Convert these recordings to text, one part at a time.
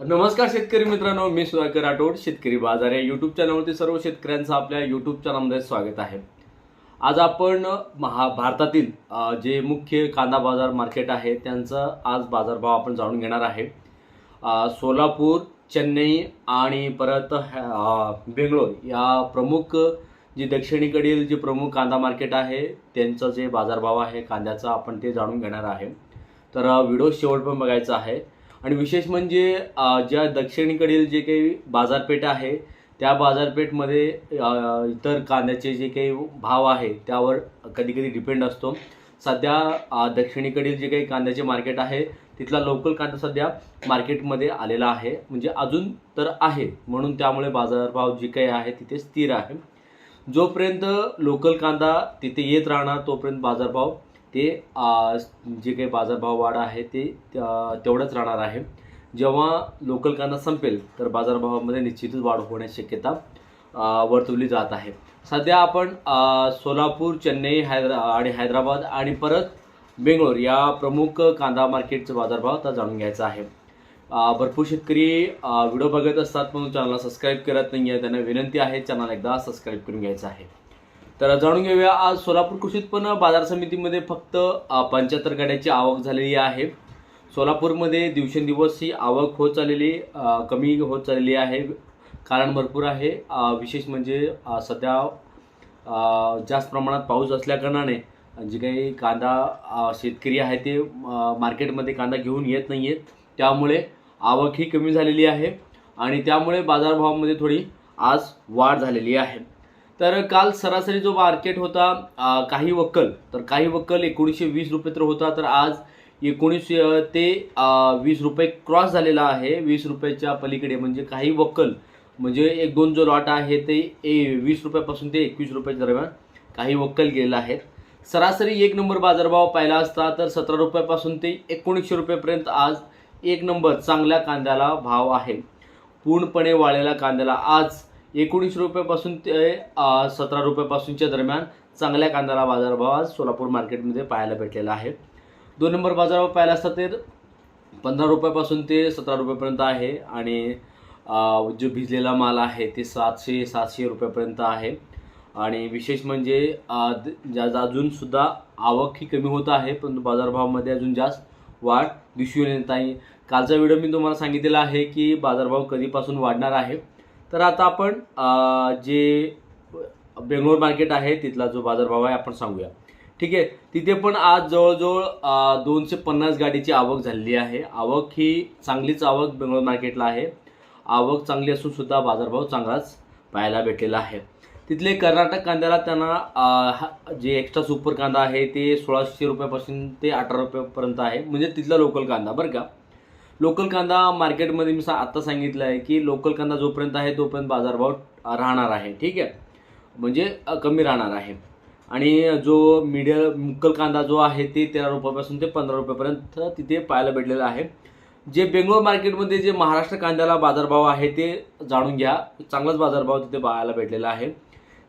नमस्कार शेतकरी मित्रांनो मी सुधाकर राठोड शेतकरी बाजार या यूट्यूब चॅनलवरती सर्व शेतकऱ्यांचं आपल्या यूट्यूब चॅनलमध्ये स्वागत आहे. आज आपण महा भारतातील जे मुख्य कांदा बाजार मार्केट आहे त्यांचा आज बाजारभाव आपण जाणून घेणार आहे. सोलापूर चेन्नई आणि परत बेंगलोर या प्रमुख जी दक्षिणेकडील जे प्रमुख कांदा मार्केट आहे त्यांचं जे बाजारभाव आहे कांद्याचा आपण ते जाणून घेणार आहे. तर व्हिडिओ शेवट पण बघायचा आहे. आणि विशेष म्हणजे ज्या दक्षिणेकडील जे काही बाजारपेठ आहे त्या बाजारपेठमध्ये इतर कांद्याचे जे काही भाव आहे त्यावर कधी कधी डिपेंड असतो. सध्या दक्षिणेकडील जे काही कांद्याचे मार्केट आहे तिथला लोकल कांदा सध्या मार्केटमध्ये आलेला आहे. म्हणजे अजून तर आहे म्हणून त्यामुळे बाजारभाव जे काही आहे तिथे स्थिर आहे. जोपर्यंत लोकल कांदा तिथे येत राहणार तोपर्यंत बाजारभाव ते जे काही बाजारभाव वाढ आहे ते तेवढंच राहणार आहे. जेव्हा लोकल कांदा संपेल तर बाजारभावामध्ये निश्चितच वाढ होण्याची शक्यता वर्तवली जात आहे. सध्या आपण सोलापूर चेन्नई हैदरा आणि हैदराबाद आणि परत बेंगलोर या प्रमुख कांदा मार्केटचा बाजारभाव आता जाणून घ्यायचा आहे. भरपूर शेतकरी व्हिडिओ बघत असतात पण चॅनलला सबस्क्राईब करत नाही आहे त्यांना विनंती आहे चॅनल एकदा सबस्क्राईब करून घ्यायचं आहे. तर जाणून घेऊया आज सोलापूर कृषी उत्पन्न बाजार समितीमध्ये फक्त पंच्याहत्तर गाड्याची आवक झालेली आहे. सोलापूरमध्ये दिवसेंदिवस ही आवक होत चाललेली कमी होत चाललेली आहे. कारण भरपूर आहे विशेष म्हणजे सध्या जास्त प्रमाणात पाऊस असल्याकारणाने जे काही कांदा शेतकरी आहे ते मार्केटमध्ये कांदा घेऊन येत नाही आहेत त्यामुळे आवक ही कमी झालेली आहे आणि त्यामुळे बाजारभावामध्ये थोडी आज वाढ झालेली आहे. तर काल सरासरी जो मार्केट होता आ, काही वक्कल तर काही वक्कल एकोणीसशे वीस रुपये तर होता तर आज एकोणीसशे ते वीस रुपये क्रॉस झालेला आहे. वीस रुपयाच्या पलीकडे म्हणजे काही वक्कल म्हणजे एक दोन जो लॉट आहे ते ए वीस रुपयापासून ते एकवीस रुपयाच्या दरम्यान काही वक्कल गेलेला आहेत सरासरी एक नंबर बाजारभाव पाहिला असता तर सतरा रुपयापासून ते एकोणीसशे रुपयेपर्यंत आज एक नंबर चांगल्या कांद्याला भाव आहे. पूर्णपणे वाळलेल्या कांद्याला आज एकोणीसशे रुपयापासून ते सतरा रुपयापासूनच्या दरम्यान चांगल्या कांद्याला बाजारभाव आज सोलापूर मार्केटमध्ये पाहायला भेटलेला आहे. दोन नंबर बाजारभाव पाहिला असता तर पंधरा रुपयापासून ते सतरा रुपयापर्यंत आहे आणि जो भिजलेला माल आहे ते सातशे सातशे रुपयापर्यंत आहे. आणि विशेष म्हणजे ज्या अजूनसुद्धा आवक ही कमी होत आहे परंतु बाजारभावामध्ये अजून जास्त वाढ दिसून येत नाही कालचा व्हिडिओ मी तुम्हाला सांगितलेला आहे की बाजारभाव कधीपासून वाढणार आहे तर आता आपण जे बेंगलोर मार्केट आहे तिथला जो बाजारभाव आहे आपण सांगूया. ठीक आहे? तिथे पण आज जवळजवळ दोनशे पन्नास गाडीची आवक झालेली आहे. आवक ही चांगलीच आवक बेंगलोर मार्केटला आहे. आवक चांगली असून सुद्धा बाजारभाव चांगलाच पाहायला भेटलेला आहे. तिथले कर्नाटक कांद्याला त्यांना हा- जे एक्स्ट्रा सुपर कांदा आहे ते सोळाशे रुपयापासून ते अठरा रुपयापर्यंत आहे. म्हणजे तिथला लोकल कांदा बरं का? लोकल कांदा मार्केटमध्ये मी सा आत्ता सांगितलं आहे की लोकल कांदा जोपर्यंत आहे तोपर्यंत बाजारभाव राहणार आहे. ठीक आहे? म्हणजे कमी राहणार आहे. आणि जो मीडियम मुक्कल कांदा जो आहे ते तेरा रुपयापासून ते पंधरा रुपयापर्यंत तिथे पाहायला भेटलेलं आहे. जे बेंगलोर मार्केटमध्ये जे महाराष्ट्र कांद्याला बाजारभाव आहे ते जाणून घ्या. चांगलाच बाजारभाव तिथे पाहायला भेटलेला आहे.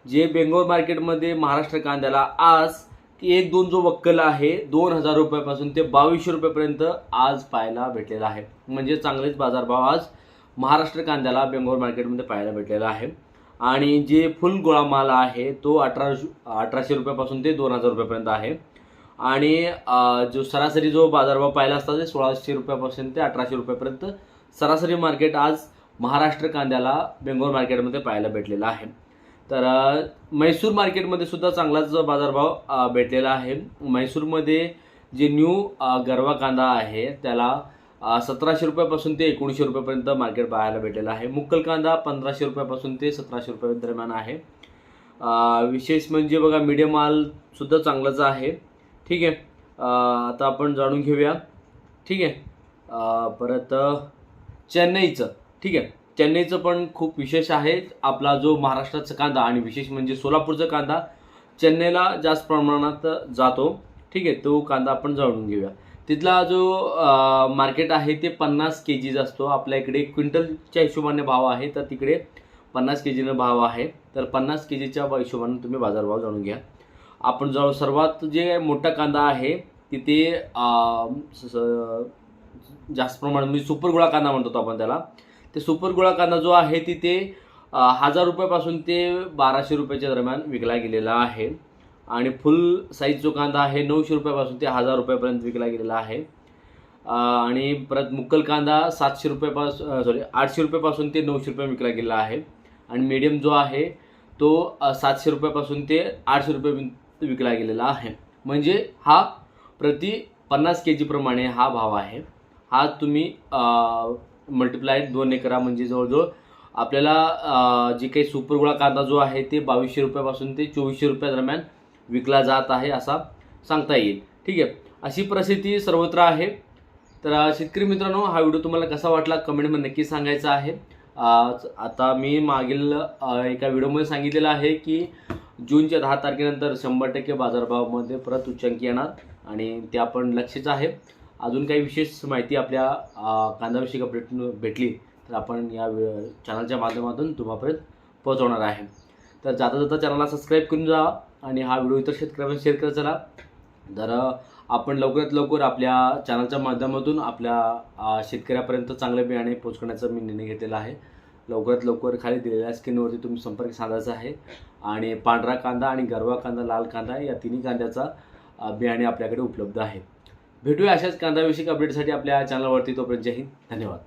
जे बेंगलोर मार्केटमध्ये महाराष्ट्र कांद्याला आज एक दोन जो वक्कल आहे दोन हजार रुपयापासून ते बावीसशे रुपयापर्यंत आज पाहायला भेटलेला आहे. म्हणजे चांगलेच बाजारभाव आज महाराष्ट्र कांद्याला बेंगलोर मार्केटमध्ये पाहायला भेटलेला आहे. आणि जे फुल गोळा माल आहे तो अठरा अठराशे रुपयापासून ते दोन हजार रुपयापर्यंत आहे. आणि जो सरासरी जो बाजारभाव पाहिला असता ते सोळाशे रुपयापासून ते अठराशे रुपयापर्यंत सरासरी मार्केट आज महाराष्ट्र कांद्याला बेंगलोर मार्केटमध्ये पाहायला भेटलेला आहे. तर मैसूर म्हैसूर मार्केटमध्ये सुद्धा चांगलाच बाजारभाव भेटलेला आहे. म्हैसूरमध्ये जे न्यू गरवा कांदा आहे त्याला सतराशे रुपयापासून ते एकोणीसशे रुपयापर्यंत मार्केट पाहायला भेटलेला आहे. मुक्कल कांदा पंधराशे रुपयापासून ते सतराशे रुपये दरम्यान आहे. विशेष म्हणजे बघा मीडियम मालसुद्धा चांगलाच आहे. ठीक आहे. आता आपण जाणून घेऊया. ठीक आहे. परत चेन्नईचं. ठीक आहे. चेन्नईचं पण खूप विशेष आहे. आपला जो महाराष्ट्राचा कांदा आणि विशेष म्हणजे सोलापूरचा कांदा चेन्नईला जास्त प्रमाणात जातो. ठीक आहे तो कांदा आपण जाणून घेऊया. तिथला जो मार्केट आहे ते पन्नास के जीचा असतो. आपल्या इकडे क्विंटलच्या हिशोबाने भाव आहे तर तिकडे पन्नास के जीनं भाव आहे. तर पन्नास के जीच्या हिशोबाने तुम्ही बाजारभाव जाणून घ्या. आपण जवळ सर्वात जे मोठा कांदा आहे तिथे जास्त प्रमाणात म्हणजे सुपर गोळा कांदा म्हणतो आपण त्याला. ते सुपर गोळा कांदा जो आहे तिथे हजार रुपयापासून ते बाराशे रुपयाच्या दरम्यान विकला गेलेला आहे. आणि फुल साईज जो कांदा आहे नऊशे रुपयापासून ते हजार रुपयापर्यंत विकला गेलेला आहे. आणि परत मुक्कल कांदा सातशे रुपयापासून सॉरी आठशे रुपयापासून ते नऊशे रुपये विकला गेलेला आहे. आणि मीडियम जो आहे तो सातशे रुपयापासून ते आठशे रुपये विकला गेलेला आहे. म्हणजे हा प्रति पन्नास के जीप्रमाणे हा भाव आहे. हा तुम्ही मल्टिप्लाय दोन एकरा म्हणजे जवळजवळ आपल्याला जे काही सुपर गोळा कांदा जो आहे ते बावीसशे रुपयापासून ते चोवीसशे रुपया दरम्यान विकला जात आहे असा सांगता येईल. ठीक आहे? अशी परिस्थिती सर्वत्र आहे. तर शेतकरी मित्रांनो हा व्हिडिओ तुम्हाला कसा वाटला कमेंटमध्ये नक्की सांगायचा आहे. आता मी मागील एका व्हिडिओमध्ये सांगितलेलं आहे की जूनच्या दहा तारखेनंतर शंभर टक्के बाजारभावामध्ये परत उच्चांकी येणार आणि ते आपण लक्षच आहे. अजून काही विशेष माहिती आपल्या कांद्याविषयी कांदाविषयी अपडेट भेटली तर आपण या वे- चॅनलच्या माध्यमातून तुम्हापर्यंत पोहोचवणार आहे. तर जाता जाता चॅनलला सबस्क्राईब करून जा आणि हा व्हिडिओ इतर शेतकऱ्यांना शेअर करत चला. तर आपण लवकरात लवकर आपल्या चॅनलच्या माध्यमातून आपल्या शेतकऱ्यापर्यंत चांगले बियाणे पोहोचवण्याचा मी निर्णय घेतलेला आहे. लवकरात लवकर खाली दिलेल्या स्क्रीनवरती तुम्ही संपर्क साधायचा आहे. आणि पांढरा कांदा आणि गरवा कांदा लाल कांदा या तिन्ही कांद्याचा बियाणे आपल्याकडे उपलब्ध आहे. भेटूया अशाच कांदाविषयक अपडेटसाठी आपल्या चॅनलवरती तोपर्यंत जय हिंद. धन्यवाद.